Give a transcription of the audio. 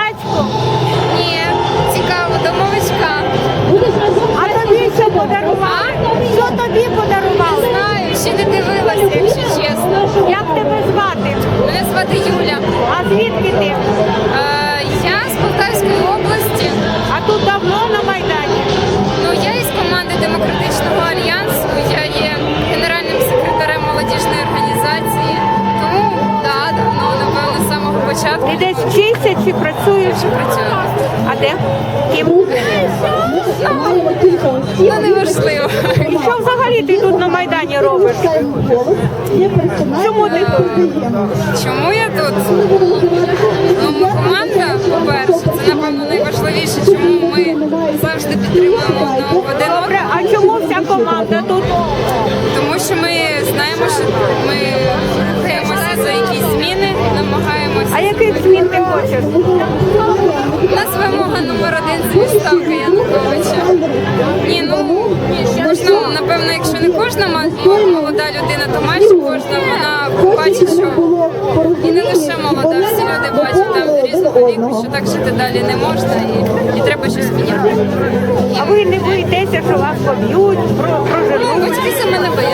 тачку? Ні, цікаво, до мовичка. А тобі що подарували? Що тобі подарували? Не знаю, ще не дивилася, якщо чесно. Як тебе звати? Мене звати Юля. А звідки ти? Е, я з Полтавської області. А тут давно на Майдані? Ну, я із команди Демократичного альянсу. Я початку Ти десь вчишся чи працюєш? працюю. А де? Ким? Ну неважливо. І що взагалі ти тут на Майдані робиш? Чому ти тут? Чому я тут? Ну, команда, по-перше, це напевно найважливіше, чому ми завжди підтримуємо одне одного. Добре, а чому вся команда тут? Тому що ми знаємо, що ми змін? У нас вимога номер один це відставка Януковича. Ні, ну кожна, напевно, якщо не кожна молода людина, то майже кожна вона бачить, що і не лише молода, всі люди бачать там різного віку, що так жити далі не можна і, і треба щось міняти. А ви не боїтеся, що вас поб'ють, про- проженуть? Ну, батьки за мене бояться.